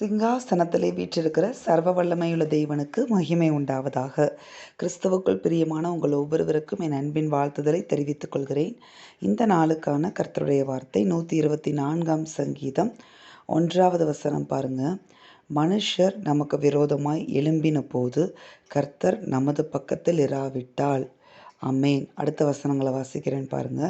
சிங்காசனத்திலே வீற்றிருக்கிற சர்வ வல்லமையுள்ள தெய்வனுக்கு மகிமை உண்டாவதாக. கிறிஸ்துவுக்குள் பிரியமான உங்கள் ஒவ்வொருவருக்கும் என் அன்பின் வாழ்த்துதலை தெரிவித்துக் கொள்கிறேன். இந்த நாளுக்கான கர்த்தருடைய வார்த்தை நூற்றி இருபத்தி நான்காம் சங்கீதம் ஒன்றாவது வசனம் பாருங்க. மனுஷர் நமக்கு விரோதமாய் எழும்பின போது கர்த்தர் நமது பக்கத்தில் இராவிட்டால் அம்மேன் அடுத்த வசனங்களை வாசிக்கிறேன் பாருங்க.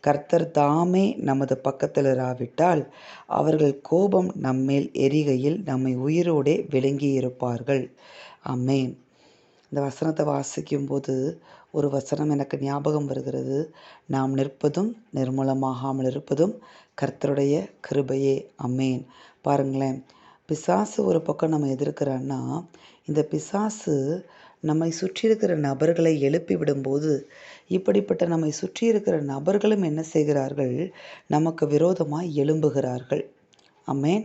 கர்த்தர் தாமே நமது பக்கத்தில் இராவிட்டால் அவர்கள் கோபம் நம்மேல் எரிகையில் நம்மை உயிரோடே விளங்கி இருப்பார்கள் அம்மேன் இந்த வசனத்தை வாசிக்கும் போது ஒரு வசனம் எனக்கு ஞாபகம் வருகிறது. நாம் நிற்பதும் நிர்மூலமாகாமல் இருப்பதும் கர்த்தருடைய கிருபையே. அம்மேன் பாருங்களேன். பிசாசு ஒரு பக்கம் நம்ம எதிர்க்கிறான்னா இந்த பிசாசு நம்மை சுற்றி இருக்கிற நபர்களை எழுப்பி விடும்போது இப்படிப்பட்ட நம்மை சுற்றி இருக்கிற நபர்களும் என்ன செய்கிறார்கள்? நமக்கு விரோதமாக எழும்புகிறார்கள். அம்மேன்.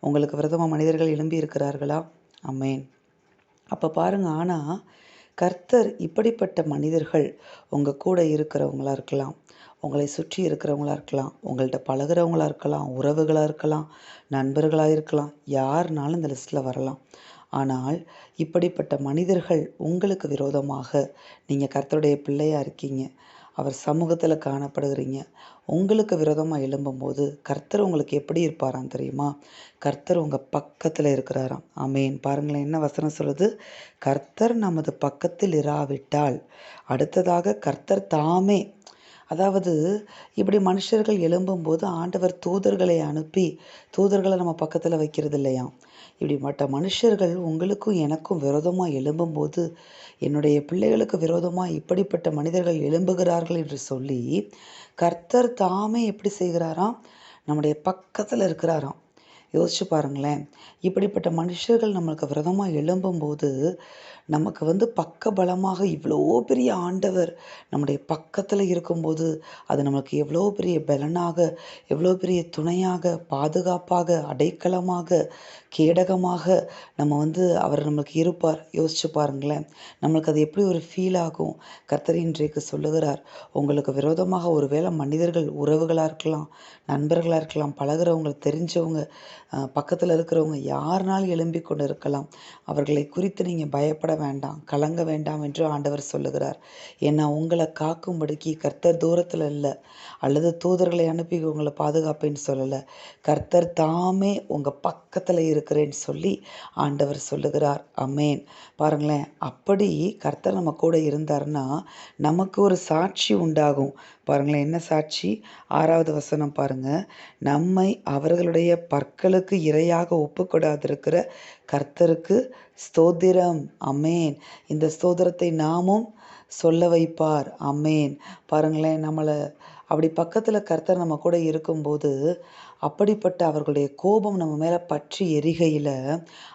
உங்களுக்கு விரோதமாக மனிதர்கள் எழும்பி இருக்கிறார்களா? அம்மேன். அப்போ பாருங்க ஆனால் கர்த்தர் இப்படிப்பட்ட மனிதர்கள் உங்கள் கூட இருக்கிறவங்களா இருக்கலாம். உங்களை சுற்றி இருக்கிறவங்களா இருக்கலாம். உங்கள்கிட்ட பழகிறவங்களா இருக்கலாம். உறவுகளாக இருக்கலாம். நண்பர்களாக இருக்கலாம். யாருனாலும் இந்த லிஸ்ட்டில் வரலாம். ஆனால் இப்படிப்பட்ட மனிதர்கள் உங்களுக்கு விரோதமாக நீங்கள் கர்த்தருடைய பிள்ளையாக இருக்கீங்க அவர் சமூகத்தில் காணப்படுகிறீங்க உங்களுக்கு விரோதமாக எழும்பும்போது கர்த்தர் உங்களுக்கு எப்படி இருப்பாராம் தெரியுமா? கர்த்தர் உங்கள் பக்கத்தில் இருக்கிறாராம். ஆமேன். பாருங்களேன் என்ன வசனம் சொல்லுது? கர்த்தர் நமது பக்கத்தில் இராவிட்டால் அடுத்ததாக கர்த்தர் தாமே. அதாவது இப்படி மனுஷர்கள் எழும்பும்போது ஆண்டவர் தூதர்களை அனுப்பி தூதர்களை நம்ம பக்கத்தில் வைக்கிறது இல்லையாம் இப்படிப்பட்ட மனுஷர்கள் உங்களுக்கும் எனக்கும் விரோதமாக எழும்பும்போது என்னுடைய பிள்ளைகளுக்கு விரோதமாக இப்படிப்பட்ட மனிதர்கள் எழும்புகிறார்கள் என்று சொல்லி கர்த்தர் தாமே எப்படி செய்கிறாராம்? நம்முடைய பக்கத்தில் இருக்கிறாராம். யோசிச்சு பாருங்களேன். இப்படிப்பட்ட மனுஷர்கள் நம்மளுக்கு விரதமாக எழும்பும்போது நமக்கு வந்து பக்க பலமாக இவ்வளோ பெரிய ஆண்டவர் நம்முடைய பக்கத்தில் இருக்கும்போது அது நமக்கு எவ்வளோ பெரிய பலனாக எவ்வளோ பெரிய துணையாக பாதுகாப்பாக அடைக்கலமாக கேடகமாக நம்ம வந்து அவர் நம்மளுக்கு இருப்பார். யோசிச்சு பாருங்களேன். நம்மளுக்கு அது எப்படி ஒரு ஃபீல் ஆகும்? கர்த்தர் இன்றைக்கு சொல்லுகிறார் உங்களுக்கு விரோதமாக ஒருவேளை மனிதர்கள் உறவுகளாக இருக்கலாம் நண்பர்களாக இருக்கலாம் பழகிறவங்க தெரிஞ்சவங்க பக்கத்தில் இருக்கிறவங்க யாருனாலும் எழும்பி கொண்டு இருக்கலாம். அவர்களை குறித்து நீங்கள் பயப்பட வேண்டாம் கலங்க வேண்டாம் என்று ஆண்டவர் சொல்லுகிறார். ஏன்னா உங்களை காக்கும்படிக்கு கர்த்தர் தூரத்தில் இல்லை. அல்லது தூதர்களை அனுப்பி உங்களை பாதுகாப்பேன்னு சொல்லலை. கர்த்தர் தாமே உங்கள் பக்கத்தில் இருக்கிறேன்னு சொல்லி ஆண்டவர் சொல்லுகிறார். அமேன் பாருங்களேன் அப்படி கர்த்தர் நம்ம கூட இருந்தார்னா நமக்கு ஒரு சாட்சி உண்டாகும். பாருங்களேன் என்ன சாட்சி? ஆறாவது வசனம் பாருங்கள் நம்மை அவர்களுடைய பற்களுக்கு இரையாக ஒப்புக்கொடாதிருக்கிற கர்த்தருக்கு ஸ்தோத்திரம். அமேன் இந்த ஸ்தோத்திரத்தை நாமும் சொல்ல வைப்பார். அமேன் பாருங்களேன் நம்மளை அப்படி பக்கத்தில் கர்த்தர் நம்ம கூட இருக்கும்போது அப்படிப்பட்ட அவர்களுடைய கோபம் நம்ம மேலே பற்றி எரிகையில்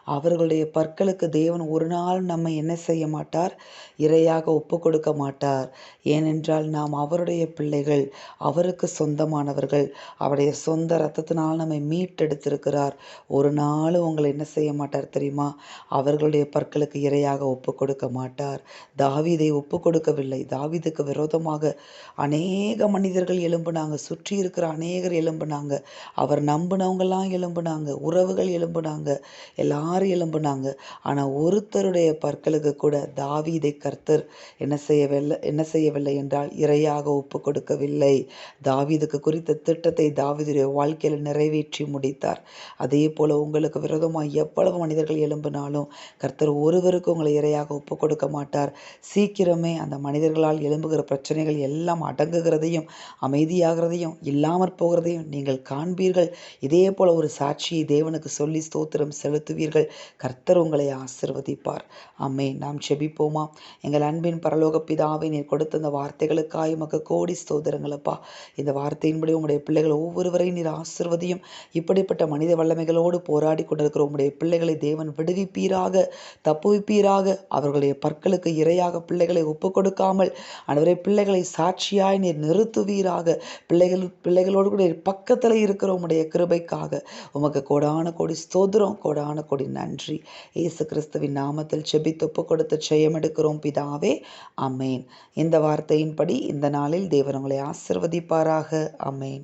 அவர்களுடைய பற்களுக்கு தேவன் ஒரு நாள் நம்ம என்ன செய்ய மாட்டார்? இரையாக ஒப்பு கொடுக்க மாட்டார். ஏனென்றால் நாம் அவருடைய பிள்ளைகள் அவருக்கு சொந்தமானவர்கள். அவருடைய சொந்த ரத்தத்தினால் நம்மை மீட்டெடுத்திருக்கிறார். ஒரு நாள் உங்களை என்ன செய்ய மாட்டார் தெரியுமா? அவர்களுடைய பற்களுக்கு இரையாக ஒப்பு கொடுக்க மாட்டார். தாவிதை ஒப்பு கொடுக்கவில்லை. தாவிதுக்கு விரோதமாக அநேக மனிதர்கள் எலும்புனாங்க சுற்றி இருக்கிற அநேகர் எலும்புனாங்க அவர் நம்பினவங்கெல்லாம் எலும்புனாங்க உறவுகள் எலும்புனாங்க எல்லாரும் எலும்புனாங்க ஆனால் ஒருத்தருடைய பற்களுக்கு கூட தாவீதை கர்த்தர் என்ன செய்யவில்லை என்ன செய்யவில்லை என்றால் இரையாக ஒப்பு கொடுக்கவில்லை. தாவீதுக்கு குறித்த திட்டத்தை தாவீதுடைய வாழ்க்கையில் நிறைவேற்றி முடித்தார். அதே போல் உங்களுக்கு விரோதமாக எவ்வளவு மனிதர்கள் எழும்பினாலும் கர்த்தர் ஒருவருக்கு உங்களை இரையாக ஒப்பு கொடுக்க மாட்டார். சீக்கிரமே அந்த மனிதர்களால் எழும்புகிற பிரச்சனைகள் எல்லாம் அடங்குகிறதையும் அமைதியாகிறதையும் இல்லாமற் போகிறதையும் நீங்கள் காண்பி செய்வீர்கள் இதே போல ஒரு சாட்சியை தேவனுக்கு சொல்லி ஸ்தோத்திரம் செலுத்துவீர்கள். கர்த்தர் உங்களை ஆசிர்வதிப்பார். அம்மே நாம் செபிப்போமா எங்கள் அன்பின் பரலோக பிதாவை நீர் கொடுத்த இந்த வார்த்தைகளுக்காக உமக்கு கோடி ஸ்தோத்திரங்களப்பா. இந்த வார்த்தையின்படி உங்களுடைய பிள்ளைகள் ஒவ்வொருவரையும் நீர் ஆசிர்வதியும். இப்படிப்பட்ட மனித வல்லமைகளோடு போராடி கொண்டிருக்கிற உங்களுடைய பிள்ளைகளை தேவன் விடுவிப்பீராக தப்புவிப்பீராக. அவர்களுடைய பற்களுக்கு இரையாக பிள்ளைகளை ஒப்பு கொடுக்காமல் அனைவரை பிள்ளைகளை சாட்சியாய் நீர் நிறுத்துவீராக. பிள்ளைகள் பிள்ளைகளோடு கூட பக்கத்தில் இருக்கிற உம்முடைய கிருபைக்காக உமக்கு கோடான கோடி ஸ்தோத்திரம் கோடான கோடி நன்றி. இயேசு கிறிஸ்துவின் நாமத்தில் செபி தொப்பு கொடுத்து ஜெயமெடுக்கிறோம் பிதாவே. அமேன் இந்த வார்த்தையின்படி இந்த நாளில் தேவன் உங்களை ஆசிர்வதிப்பாராக. அமேன்